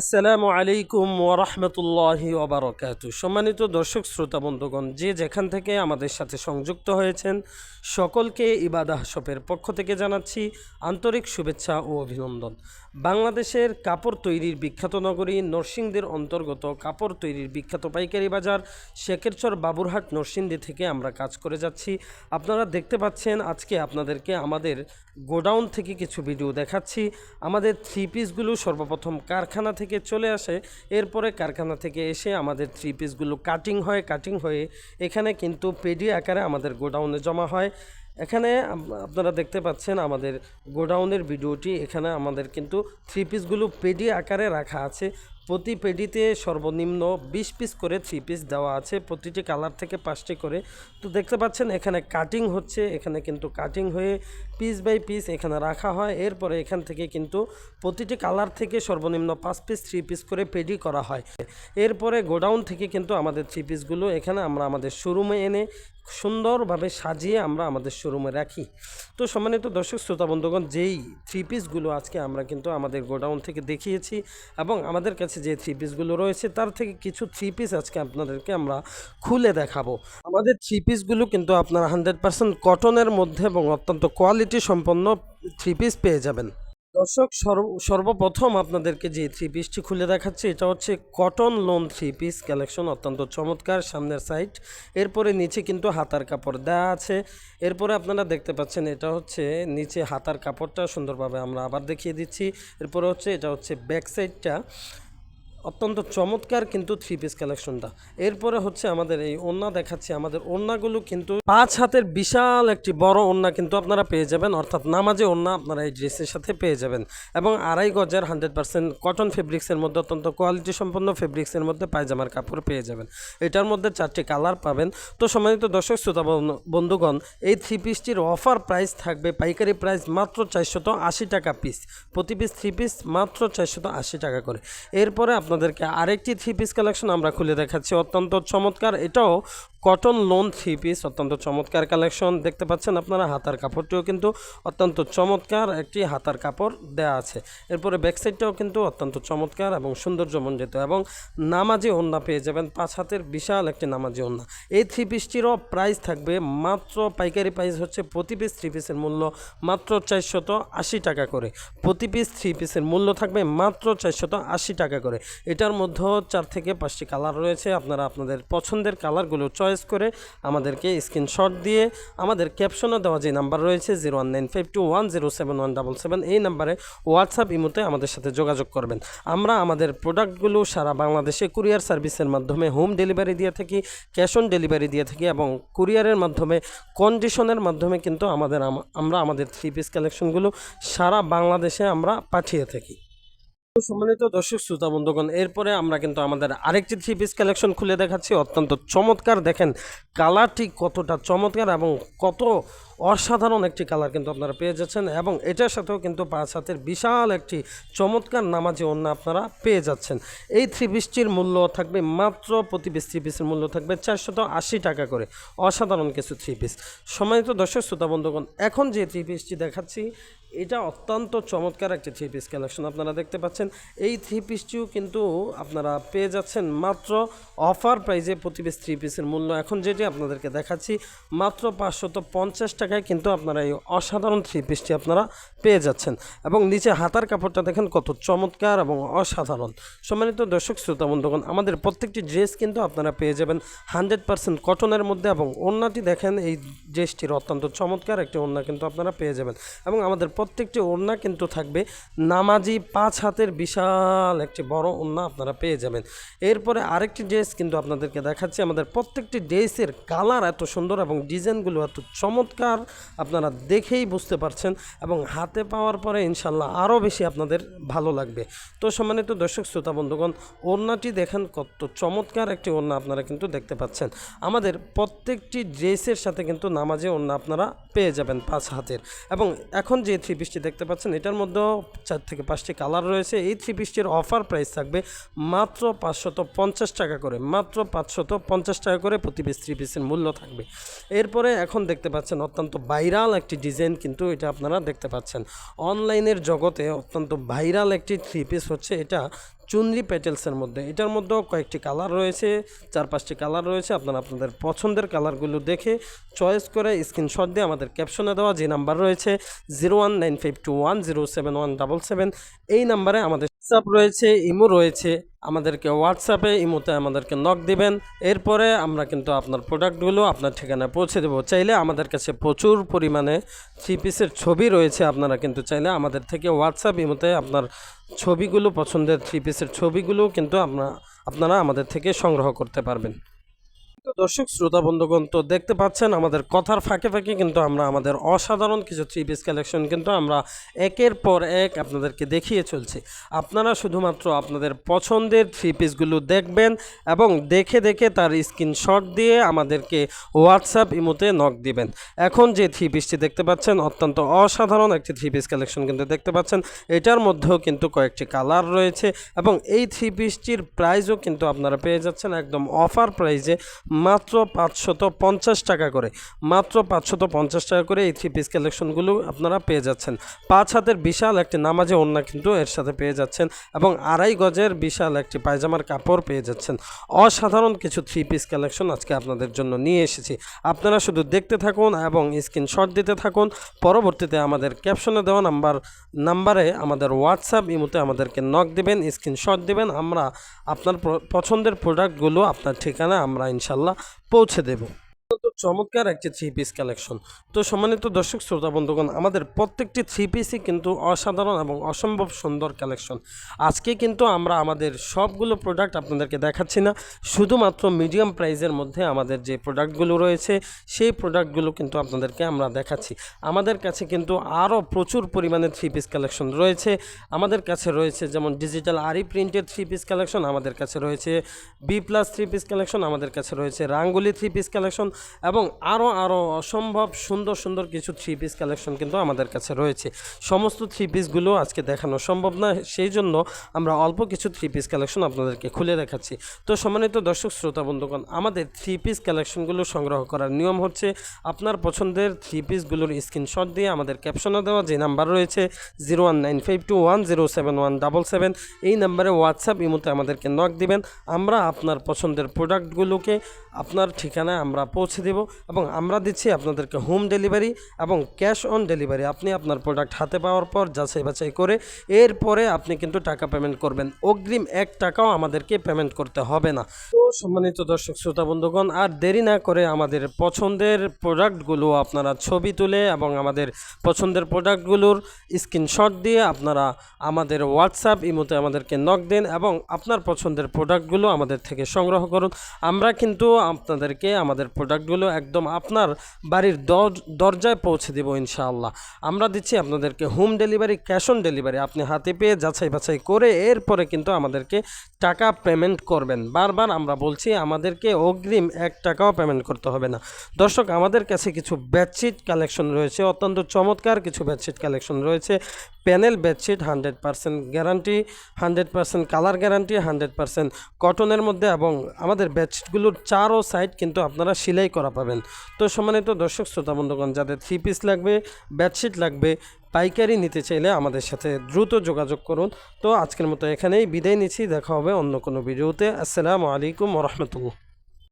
আসসালামু আলাইকুম ওরহমতুল্লাহি ওবরকাত সম্মানিত দর্শক, শ্রোতা, বন্ধুগণ, যে যেখান থেকে আমাদের সাথে সংযুক্ত হয়েছেন, সকলকে ইবাদাহ শপের পক্ষ থেকে জানাচ্ছি আন্তরিক শুভেচ্ছা ও অভিনন্দন। বাংলাদেশের কাপড় তৈরির বিখ্যাত নগরী নরসিংদীর অন্তর্গত কাপড় তৈরির বিখ্যাত পাইকারি বাজার শেখেরচর বাবুরহাট নরসিংদী থেকে আমরা কাজ করে যাচ্ছি। আপনারা দেখতে পাচ্ছেন, আজকে আপনাদেরকে আমাদের গোডাউন থেকে কিছু ভিডিও দেখাচ্ছি। আমাদের থ্রি পিসগুলো সর্বপ্রথম কারখানা থেকে চলে আসে, এরপরে কারখানা থেকে এসে আমাদের থ্রি পিসগুলো কাটিং হয় কাটিং হয়ে এখানে কিন্তু পেডি আকারে আমাদের গোডাউনে জমা হয়। এখানে আপনারা দেখতে পাচ্ছেন আমাদের গোডাউনের ভিডিওটি এখানে আমাদের কিন্তু থ্রি পিসগুলো পেডি আকারে রাখা আছে। প্রতি পেডিতে সর্বনিম্ন বিশ পিস করে থ্রি পিস দেওয়া আছে। প্রতিটি কালার থেকে পাঁচটি করে। তো দেখতে পাচ্ছেন, এখানে কাটিং হচ্ছে। এখানে কিন্তু কাটিং হয়ে পিস বাই পিস এখানে রাখা হয়। এরপরে এখান থেকে কিন্তু প্রতিটি কালার থেকে সর্বনিম্ন পাঁচ পিস থ্রি পিস করে পেডি করা হয়। এরপরে গোডাউন থেকে কিন্তু আমাদের থ্রি পিসগুলো এখানে আমরা আমাদের শোরুমে এনে সুন্দরভাবে সাজিয়ে আমরা আমাদের শোরুমে রাখি। তো সম্মানিত দর্শক, শ্রোতা, বন্ধুগণ, যেই থ্রি পিসগুলো আজকে আমরা কিন্তু আমাদের গোডাউন থেকে দেখিয়েছি এবং আমাদের কাছে যে থ্রি পিসগুলো রয়েছে, তার থেকে কিছু থ্রি পিস আজকে আপনাদেরকে আমরা খুলে দেখাবো। আমাদের থ্রি পিসগুলো কিন্তু আপনারা হান্ড্রেড পার্সেন্ট কটনের মধ্যে এবং অত্যন্ত কোয়ালিটি সম্পন্ন থ্রি পিস পেয়ে যাবেন। দর্শক, সর্ব- সর্বপ্রথম আপনাদেরকে যে থ্রি পিসটি খুলে দেখাচ্ছি, এটা হচ্ছে cotton lawn three piece collection, অত্যন্ত চমৎকার, সামনের সাইড। এরপরে নিচে কিন্তু হাতার কাপড় দেওয়া আছে। এরপরে আপনারা দেখতে পাচ্ছেন, এটা হচ্ছে নিচে হাতার কাপড়টা সুন্দরভাবে আমরা আবার দেখিয়ে দিচ্ছি। এরপরে হচ্ছে, এটা হচ্ছে ব্যাক সাইডটা। অত্যন্ত চমৎকার কিন্তু থ্রি পিস কালেকশনটা এরপরে হচ্ছে আমাদের এই ওড়না দেখাচ্ছি। আমাদের ওড়নাগুলো কিন্তু পাঁচ হাতের বিশাল একটি বড় ওড়না কিন্তু আপনারা পেয়ে যাবেন। অর্থাৎ নামাজে ওড়না আপনারা এই ড্রেসের সাথে পেয়ে যাবেন। এবং আড়াই গজের হান্ড্রেড পার্সেন্ট কটন ফেব্রিক্সের মধ্যে অত্যন্ত কোয়ালিটি সম্পন্ন ফেব্রিক্সের মধ্যে পায়জামার কাপড় পেয়ে যাবেন। এটার মধ্যে চারটি কালার পাবেন। তো সম্মানিত দর্শক, শ্রোতা, বন্ধু- বন্ধুগণ, এই থ্রি পিসটির অফার প্রাইস থাকবে, পাইকারি প্রাইস মাত্র চারশত আশি টাকা পিস প্রতি পিস থ্রি পিস মাত্র চারশত আশি টাকা করে। এরপরে আপনাদেরকে আরেকটি থ্রি পিস কালেকশন আমরা খুলে দেখাচ্ছি। অত্যন্ত চমৎকার। এটাও কটন লোন থ্রি পিস, অত্যন্ত চমৎকার কালেকশন। দেখতে পাচ্ছেন আপনারা, হাতার কাপড়টিও কিন্তু অত্যন্ত চমৎকার একটি হাতার কাপড় দেওয়া আছে। এরপরে ব্যাক সাইডটাও কিন্তু অত্যন্ত চমৎকার এবং সৌন্দর্যমণ্ডিত এবং নামাজি ওন্না পেয়ে যাবেন পাঁচ হাতের বিশাল একটি নামাজি ওন্না এই থ্রি পিসটিরও প্রাইস থাকবে মাত্র, পাইকারি প্রাইস হচ্ছে প্রতি পিস থ্রি পিসের মূল্য মাত্র চারশত আশি টাকা করে। প্রতি পিস থ্রি পিসের মূল্য থাকবে মাত্র চারশত আশি টাকা করে। এটার মধ্যেও চার থেকে পাঁচটি কালার রয়েছে। আপনারা আপনাদের পছন্দের কালারগুলো চয়েস করে আমাদেরকে স্ক্রিনশট দিয়ে আমাদের ক্যাপশনে দেওয়া যে নাম্বার রয়েছে zero one nine five two one zero seven one double seven, এই নাম্বারে হোয়াটসঅ্যাপ, ইমোতে আমাদের সাথে যোগাযোগ করবেন। আমরা আমাদের প্রোডাক্টগুলো সারা বাংলাদেশে কুরিয়ার সার্ভিসের মাধ্যমে হোম ডেলিভারি দিয়ে থাকি, ক্যাশ অন ডেলিভারি দিয়ে থাকি এবং কুরিয়ারের মাধ্যমে, কন্ডিশনের মাধ্যমে কিন্তু আমাদের আমরা আমাদের থ্রি পিস কালেকশনগুলো সারা বাংলাদেশে আমরা পাঠিয়ে থাকি। সম্মানিত দর্শক, শ্রোতা, বন্ধুগণ, এরপরে আমরা কিন্তু আমাদের আরেকটি থ্রি পিস কালেকশন খুলে দেখাচ্ছি। অত্যন্ত চমৎকার, দেখেন কালারটি কতটা চমৎকার এবং কত অসাধারণ একটি কালার কিন্তু আপনারা পেয়ে যাচ্ছেন এবং এটার সাথেও কিন্তু পাঁচ হাতের বিশাল একটি চমৎকার নামাজি অন্য আপনারা পেয়ে যাচ্ছেন। এই থ্রি পিসটির মূল্য থাকবে মাত্র প্রতি পিস থ্রি পিসের মূল্য থাকবে চারশত আশি টাকা করে। অসাধারণ কিছু থ্রি পিস সম্মানিত দর্শক, শ্রোতা, বন্ধুগণ, এখন যে থ্রি পিসটি দেখাচ্ছি, এটা অত্যন্ত চমৎকার একটি থ্রি পিস কালেকশন আপনারা দেখতে পাচ্ছেন। এই থ্রি পিসটিও কিন্তু আপনারা পেয়ে যাচ্ছেন মাত্র অফার প্রাইজে প্রতি পিস থ্রি পিসের মূল্য। এখন যেটি আপনাদেরকে দেখাচ্ছি, মাত্র পাঁচশত পঞ্চাশ টাকায় কিন্তু আপনারা এই অসাধারণ থ্রি পিসটি আপনারা পেয়ে যাচ্ছেন। এবং নিচে হাতার কাপড়টা দেখেন কত চমৎকার এবং অসাধারণ। সম্মানিত দর্শক, শ্রোতা বন্ধুগণ, আমাদের প্রত্যেকটি ড্রেস কিন্তু আপনারা পেয়ে যাবেন হান্ড্রেড পার্সেন্ট কটনের মধ্যে এবং ওড়নাটি দেখেন, এই ড্রেসটির অত্যন্ত চমৎকার একটি ওড়না কিন্তু আপনারা পেয়ে যাবেন। এবং আমাদের প্রত্যেকটি ওড়না কিন্তু থাকবে নামাজি পাঁচ হাতের বিশাল একটি বড় ওড়না আপনারা পেয়ে যাবেন। এরপরে আরেকটি ড্রেস কিন্তু আপনাদেরকে দেখাচ্ছি। আমাদের প্রত্যেকটি ড্রেসের কালার এত সুন্দর এবং ডিজাইনগুলো এত চমৎকার আপনারা দেখেই বুঝতে পারছেন এবং হাতে পাওয়ার পরে ইনশাল্লাহ আরও বেশি আপনাদের ভালো লাগবে। তো সম্মানিত দর্শক, শ্রোতা, বন্ধুগণ, ওড়নাটি দেখেন কত চমৎকার একটি ওড়না আপনারা কিন্তু দেখতে পাচ্ছেন। আমাদের প্রত্যেকটি ড্রেসের সাথে কিন্তু নামাজে ওড়না আপনারা পেয়ে যাবেন পাঁচ হাতের। এবং এখন যে থ্রি পিসটি দেখতে পাচ্ছেন, এটার মধ্যেও চার থেকে পাঁচটি কালার রয়েছে। এই থ্রি পিসটির অফার প্রাইস থাকবে মাত্র পাঁচশত পঞ্চাশ টাকা করে, মাত্র পাঁচশত পঞ্চাশ টাকা করে প্রতি পিস থ্রি পিসের মূল্য থাকবে। এরপরে এখন দেখতে পাচ্ছেন অত্যন্ত ভাইরাল একটি ডিজাইন কিন্তু এটা আপনারা দেখতে পাচ্ছেন। অনলাইনের জগতে অত্যন্ত ভাইরাল একটি থ্রি পিস হচ্ছে এটা। চুনরি পেটেলসের মধ্যে। এটার মধ্যেও কয়েকটি কালার রয়েছে চার পাঁচটি কালার রয়েছে, আপনারা আপনাদের পছন্দের কালারগুলো দেখে চয়েস করে স্ক্রিনশট দিয়ে আমাদের ক্যাপশনে দেওয়া যে নাম্বার রয়েছে, zero one nine five two one, zero seven one, double seven. এই নাম্বারে আমাদের হোয়াটসঅ্যাপ রয়েছে, ইমো রয়েছে, আমাদেরকে হোয়াটসঅ্যাপে ইমোতে আমাদেরকে নক দিবেন। এরপরে আমরা কিন্তু আপনার প্রোডাক্টগুলো আপনার ঠিকানায় পৌঁছে দেবো। চাইলে আমাদের কাছে প্রচুর পরিমাণে থ্রি পিসের ছবি রয়েছে, আপনারা কিন্তু চাইলে আমাদের থেকে হোয়াটসঅ্যাপ ইমোতে আপনার ছবিগুলো পছন্দের থ্রি পিসের ছবিগুলো কিন্তু আপনারা আপনারা আমাদের থেকে সংগ্রহ করতে পারবেন। তো দর্শক, শ্রোতা, বন্ধুগণ, তো দেখতে পাচ্ছেন আমাদের কথার ফাঁকে ফাঁকে কিন্তু আমরা আমাদের অসাধারণ কিছু থ্রি পিস কালেকশন কিন্তু আমরা একের পর এক আপনাদেরকে দেখিয়ে চলছি। আপনারা শুধুমাত্র আপনাদের পছন্দের থ্রি পিসগুলো দেখবেন এবং দেখে দেখে তার স্ক্রিনশট দিয়ে আমাদেরকে হোয়াটসঅ্যাপ ইমোতে নক দিবেন। এখন যে থ্রি পিসটি দেখতে পাচ্ছেন, অত্যন্ত অসাধারণ একটি থ্রি পিস কালেকশন কিন্তু দেখতে পাচ্ছেন। এটার মধ্যেও কিন্তু কয়েকটি কালার রয়েছে এবং এই থ্রি পিসটির প্রাইসও কিন্তু আপনারা পেয়ে যাচ্ছেন একদম অফার প্রাইজে মাত্র পাঁচশত পঞ্চাশ টাকা করে। মাত্র পাঁচশত পঞ্চাশ টাকা করে এই থ্রি পিস কালেকশনগুলো আপনারা পেয়ে যাচ্ছেন। পাঁচ হাতের বিশাল একটি নামাজে ওড়না কিন্তু এর সাথে পেয়ে যাচ্ছেন এবং আড়াই গজের বিশাল একটি পায়জামার কাপড় পেয়ে যাচ্ছেন। অসাধারণ কিছু থ্রি পিস কালেকশন আজকে আপনাদের জন্য নিয়ে এসেছি। আপনারা শুধু দেখতে থাকুন এবং স্ক্রিনশট দিতে থাকুন। পরবর্তীতে আমাদের ক্যাপশনে দেওয়া নাম্বার, নাম্বারে আমাদের হোয়াটসঅ্যাপ ইমোতে আমাদেরকে নক দিবেন স্ক্রিনশট দেবেন। আমরা আপনার পছন্দের প্রোডাক্টগুলো আপনার ঠিকানা আমরা ইনশাল্লাহ পৌঁছে দেব। চমৎকার একটি থ্রি পিস কালেকশন তো সম্মানিত দর্শক, শ্রোতা, বন্ধুগণ, আমাদের প্রত্যেকটি থ্রি পিসই কিন্তু অসাধারণ এবং অসম্ভব সুন্দর কালেকশন আজকে কিন্তু আমরা আমাদের সবগুলো প্রোডাক্ট আপনাদেরকে দেখাচ্ছি না, শুধুমাত্র মিডিয়াম প্রাইজের মধ্যে আমাদের যে প্রোডাক্টগুলো রয়েছে, সেই প্রোডাক্টগুলো কিন্তু আপনাদেরকে আমরা দেখাচ্ছি। আমাদের কাছে কিন্তু আরও প্রচুর পরিমাণে থ্রি পিস কালেকশন রয়েছে। আমাদের কাছে রয়েছে যেমন ডিজিটাল আরি প্রিন্টের থ্রি পিস কালেকশন আমাদের কাছে রয়েছে B plus three piece collection আমাদের কাছে রয়েছে রাঙ্গুলি থ্রি পিস কালেকশন এবং আরও আরও অসম্ভব সুন্দর সুন্দর কিছু থ্রি পিস কালেকশন কিন্তু আমাদের কাছে রয়েছে। সমস্ত থ্রি পিসগুলো আজকে দেখানো সম্ভব না, সেই জন্য আমরা অল্প কিছু থ্রি পিস কালেকশন আপনাদেরকে খুলে দেখাচ্ছি। তো সম্মানিত দর্শক, শ্রোতা, বন্ধুগণ, আমাদের থ্রি পিস কালেকশনগুলো সংগ্রহ করার নিয়ম হচ্ছে, আপনার পছন্দের থ্রি পিসগুলোর স্ক্রিনশট দিয়ে আমাদের ক্যাপশনে দেওয়া, যে নাম্বার রয়েছে zero one nine five two one zero seven one double seven এই নাম্বারে হোয়াটসঅ্যাপ ইমোতে আমাদেরকে নক দিবেন। আমরা আপনার পছন্দের প্রোডাক্টগুলোকে আপনার ঠিকানায় আমরা পৌঁছে দেব এবং আমরা দিচ্ছি আপনাদেরকে হোম ডেলিভারি এবং ক্যাশ অন ডেলিভারি। আপনি আপনার প্রোডাক্ট হাতে পাওয়ার পর, যাচাই বাছাই করে এরপরে আপনি কিন্তু টাকা পেমেন্ট করবেন। অগ্রিম এক টাকাও আমাদেরকে পেমেন্ট করতে হবে না। তো সম্মানিত দর্শক, শ্রোতা, বন্ধুগণ, আর দেরি না করে আমাদের পছন্দের প্রোডাক্টগুলো আপনারা ছবি তুলে এবং আমাদের পছন্দের প্রোডাক্টগুলোর স্ক্রিনশট দিয়ে আপনারা আমাদের হোয়াটসঅ্যাপ ইমোতে আমাদেরকে নক দিন এবং আপনার পছন্দের প্রোডাক্টগুলো আমাদের থেকে সংগ্রহ করুন। আমরা কিন্তু আপনাদেরকে আমাদের প্রোডাক্টগুলো একদম আপনার বাড়ির দর- দরজায় পৌঁছে দেবো ইনশাআল্লাহ। আমরা দিচ্ছি আপনাদেরকে home delivery cash on delivery আপনি হাতে পেয়ে যাচাই বাছাই করে এরপরে কিন্তু আমাদেরকে টাকা পেমেন্ট করবেন। বারবার আমরা বলছি, আমাদেরকে অগ্রিম এক টাকাও পেমেন্ট করতে হবে না। দর্শক, আমাদের কাছে কিছু বেডশিট কালেকশন রয়েছে, অত্যন্ত চমৎকার কিছু বেডশিট কালেকশন রয়েছে। Panel bedsheet hundred percent guarantee hundred percent colour guarantee hundred percent কটনের মধ্যে এবং আমাদের বেডশিটগুলোর চারও সাইড কিন্তু আপনারা সেলাই করা পাবেন। তো সম্মানিত দর্শক, শ্রোতা বন্ধুগণ, যাদের থ্রি পিস লাগবে বেডশিট লাগবে, পাইকারি নিতে চাইলে আমাদের সাথে দ্রুত যোগাযোগ করুন। তো আজকের মতো এখানেই বিদায় নিচ্ছি, দেখা হবে অন্য কোনো ভিডিওতে। আসসালামু আলাইকুম রহমতুল্লাহ।